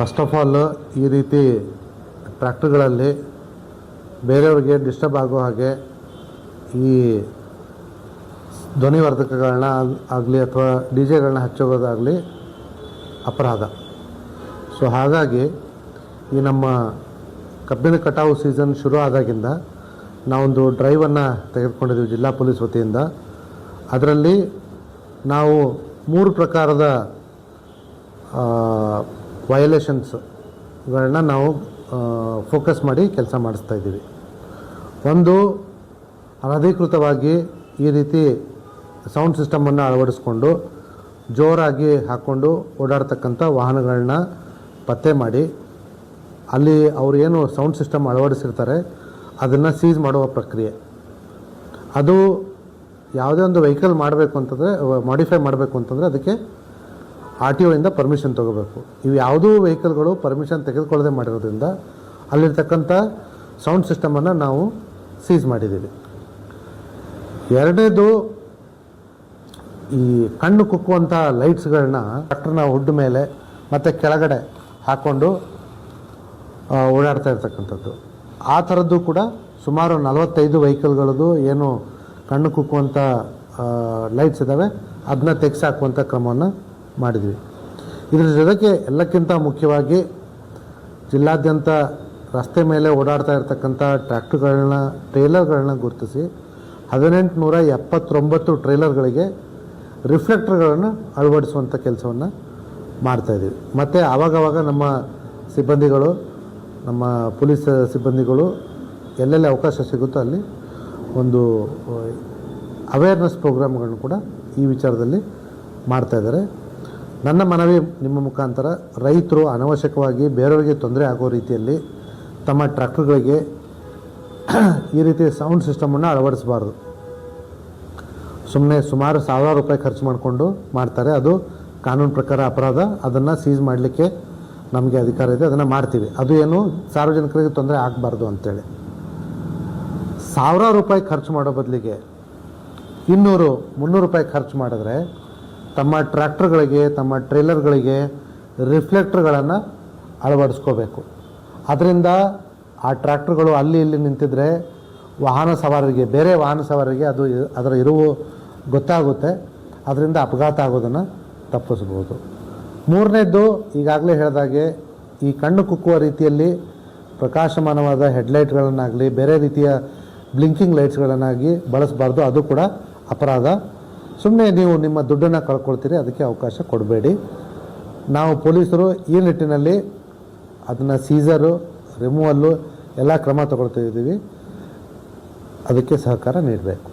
First of all ಈ ರೀತಿ ಟ್ರ್ಯಾಕ್ಟರ್ಗಳಲ್ಲಿ ಬೇರೆಯವ್ರಿಗೆ ಡಿಸ್ಟರ್ಬ್ ಆಗೋ ಹಾಗೆ ಈ ಧ್ವನಿವರ್ಧಕಗಳನ್ನ ಆಗಲಿ ಅಥವಾ ಡಿ ಜೆಗಳನ್ನ ಹಚ್ಚೋಗೋದಾಗಲಿ ಅಪರಾಧ. ಸೊ ಹಾಗಾಗಿ ಈ ನಮ್ಮ ಕಬ್ಬಿನ ಕಟಾವು ಸೀಸನ್ ಶುರು ಆದಾಗಿಂದ ನಾವೊಂದು ಡ್ರೈವನ್ನು ತೆಗೆದುಕೊಂಡಿದ್ದೀವಿ ಜಿಲ್ಲಾ ಪೊಲೀಸ್ ವತಿಯಿಂದ. ಅದರಲ್ಲಿ ನಾವು ಮೂರು ಪ್ರಕಾರದ ವಯಲೇಷನ್ಸ್ಗಳನ್ನ ನಾವು ಫೋಕಸ್ ಮಾಡಿ ಕೆಲಸ ಮಾಡಿಸ್ತಾ ಇದ್ದೀವಿ. ಒಂದು, ಅನಧಿಕೃತವಾಗಿ ಈ ರೀತಿ ಸೌಂಡ್ ಸಿಸ್ಟಮನ್ನು ಅಳವಡಿಸ್ಕೊಂಡು, ಜೋರಾಗಿ ಹಾಕ್ಕೊಂಡು ಓಡಾಡ್ತಕ್ಕಂಥ ವಾಹನಗಳನ್ನ ಪತ್ತೆ ಮಾಡಿ, ಅಲ್ಲಿ ಅವರು ಏನು ಸೌಂಡ್ ಸಿಸ್ಟಮ್ ಅಳವಡಿಸಿರ್ತಾರೆ, ಅದನ್ನು ಸೀಸ್ ಮಾಡುವ ಪ್ರಕ್ರಿಯೆ. ಅದು ಯಾವುದೇ ಒಂದು ವೆಹಿಕಲ್ ಮಾಡಬೇಕು ಅಂತಂದರೆ ಮಾಡಿಫೈ ಮಾಡಬೇಕು ಅಂತಂದರೆ ಅದಕ್ಕೆ ಆರ್ ಟಿ ಒಯಿಂದ ಪರ್ಮಿಷನ್ ತೊಗೋಬೇಕು. ಇವು ಯಾವುದೂ ವೆಹಿಕಲ್ಗಳು ಪರ್ಮಿಷನ್ ತೆಗೆದುಕೊಳ್ಳದೆ ಮಾಡಿರೋದ್ರಿಂದ ಅಲ್ಲಿರ್ತಕ್ಕಂಥ ಸೌಂಡ್ ಸಿಸ್ಟಮನ್ನು ನಾವು ಸೀಸ್ ಮಾಡಿದ್ದೀವಿ. ಎರಡನೇದು ಈ ಕಣ್ಣು ಕುಕ್ಕುವಂಥ ಲೈಟ್ಸ್ಗಳನ್ನ ಟ್ರ್ಯಾಕ್ಟರ್ನ ಹುಡ್ ಮೇಲೆ ಮತ್ತು ಕೆಳಗಡೆ ಹಾಕ್ಕೊಂಡು ಓಡಾಡ್ತಾ ಇರ್ತಕ್ಕಂಥದ್ದು. ಆ ಥರದ್ದು ಕೂಡ ಸುಮಾರು ನಲವತ್ತೈದು ವೆಹಿಕಲ್ಗಳದ್ದು ಏನು ಕಣ್ಣು ಕುಕ್ಕುವಂಥ ಲೈಟ್ಸ್ ಇದ್ದಾವೆ ಅದನ್ನ ತೆಗೆಸಾಕುವಂಥ ಕ್ರಮವನ್ನು ಮಾಡಿದ್ವಿ. ಇದರ ಜೊತೆಗೆ ಎಲ್ಲಕ್ಕಿಂತ ಮುಖ್ಯವಾಗಿ ಜಿಲ್ಲಾದ್ಯಂತ ರಸ್ತೆ ಮೇಲೆ ಓಡಾಡ್ತಾ ಇರ್ತಕ್ಕಂಥ ಟ್ರ್ಯಾಕ್ಟರ್ಗಳನ್ನ, ಟ್ರೇಲರ್ಗಳನ್ನ ಗುರುತಿಸಿ ಹದಿನೆಂಟು ನೂರ ಎಪ್ಪತ್ತೊಂಬತ್ತು ಟ್ರೇಲರ್ಗಳಿಗೆ ರಿಫ್ಲೆಕ್ಟರ್ಗಳನ್ನು ಅಳವಡಿಸುವಂಥ ಕೆಲಸವನ್ನು ಮಾಡ್ತಾಯಿದ್ದೀವಿ ಮತ್ತು ಆವಾಗವಾಗ ನಮ್ಮ ಸಿಬ್ಬಂದಿಗಳು, ನಮ್ಮ ಪೊಲೀಸ್ ಸಿಬ್ಬಂದಿಗಳು ಎಲ್ಲೆಲ್ಲಿ ಅವಕಾಶ ಸಿಗುತ್ತೋ ಅಲ್ಲಿ ಒಂದು ಅವೇರ್ನೆಸ್ ಪ್ರೋಗ್ರಾಮ್ಗಳನ್ನು ಕೂಡ ಈ ವಿಚಾರದಲ್ಲಿ ಮಾಡ್ತಾಯಿದ್ದಾರೆ ನನ್ನ ಮನವಿ ನಿಮ್ಮ ಮುಖಾಂತರ ರೈತರು ಅನವಶ್ಯಕವಾಗಿ ಬೇರೆಯವರಿಗೆ ತೊಂದರೆ ಆಗೋ ರೀತಿಯಲ್ಲಿ ತಮ್ಮ ಟ್ರ್ಯಾಕ್ಟರ್ಗಳಿಗೆ ಈ ರೀತಿ ಸೌಂಡ್ ಸಿಸ್ಟಮನ್ನು ಅಳವಡಿಸಬಾರ್ದು. ಸುಮ್ಮನೆ ಸುಮಾರು ಸಾವಿರಾರು ರೂಪಾಯಿ ಖರ್ಚು ಮಾಡಿಕೊಂಡು ಮಾಡ್ತಾರೆ. ಅದು ಕಾನೂನು ಪ್ರಕಾರ ಅಪರಾಧ. ಅದನ್ನು ಸೀಸ್ ಮಾಡಲಿಕ್ಕೆ ನಮಗೆ ಅಧಿಕಾರ ಇದೆ. ಅದನ್ನು ಮಾಡ್ತೀವಿ. ಅದು ಏನು ಸಾರ್ವಜನಿಕರಿಗೆ ತೊಂದರೆ ಆಗಬಾರ್ದು ಅಂತೇಳಿ. ಸಾವಿರಾರು ರೂಪಾಯಿ ಖರ್ಚು ಮಾಡೋ ಬದಲಿಗೆ ಇನ್ನೂರು, ಮುನ್ನೂರು ರೂಪಾಯಿ ಖರ್ಚು ಮಾಡಿದ್ರೆ ತಮ್ಮ ಟ್ರ್ಯಾಕ್ಟರ್ಗಳಿಗೆ, ತಮ್ಮ ಟ್ರೇಲರ್ಗಳಿಗೆ ರಿಫ್ಲೆಕ್ಟ್ರ್ಗಳನ್ನು ಅಳವಡಿಸ್ಕೋಬೇಕು. ಅದರಿಂದ ಆ ಟ್ರ್ಯಾಕ್ಟರ್ಗಳು ಅಲ್ಲಿ ಇಲ್ಲಿ ನಿಂತಿದ್ರೆ ವಾಹನ ಸವಾರರಿಗೆ, ಬೇರೆ ವಾಹನ ಸವಾರರಿಗೆ ಅದು ಅದರ ಇರುವು ಗೊತ್ತಾಗುತ್ತೆ. ಅದರಿಂದ ಅಪಘಾತ ಆಗೋದನ್ನು ತಪ್ಪಿಸ್ಬೋದು. ಮೂರನೇದ್ದು, ಈಗಾಗಲೇ ಹೇಳಿದಾಗೆ ಈ ಕಣ್ಣು ಕುಕ್ಕುವ ರೀತಿಯಲ್ಲಿ ಪ್ರಕಾಶಮಾನವಾದ ಹೆಡ್ಲೈಟ್ಗಳನ್ನಾಗಲಿ, ಬೇರೆ ರೀತಿಯ ಬ್ಲಿಂಕಿಂಗ್ ಲೈಟ್ಸ್ಗಳನ್ನಾಗಿ ಬಳಸಬಾರ್ದು. ಅದು ಕೂಡ ಅಪರಾಧ. ಸುಮ್ಮನೆ ನೀವು ನಿಮ್ಮ ದುಡ್ಡನ್ನು ಕಳ್ಕೊಳ್ತೀರಿ, ಅದಕ್ಕೆ ಅವಕಾಶ ಕೊಡಬೇಡಿ. ನಾವು ಪೊಲೀಸರು ಈ ನಿಟ್ಟಿನಲ್ಲಿ ಅದನ್ನು ಸೀಸರು ರಿಮೂವಲ್ಲು ಎಲ್ಲ ಕ್ರಮ ತಗೊಳ್ತಾ ಇದ್ದೀವಿ. ಅದಕ್ಕೆ ಸಹಕಾರ ನೀಡಬೇಕು.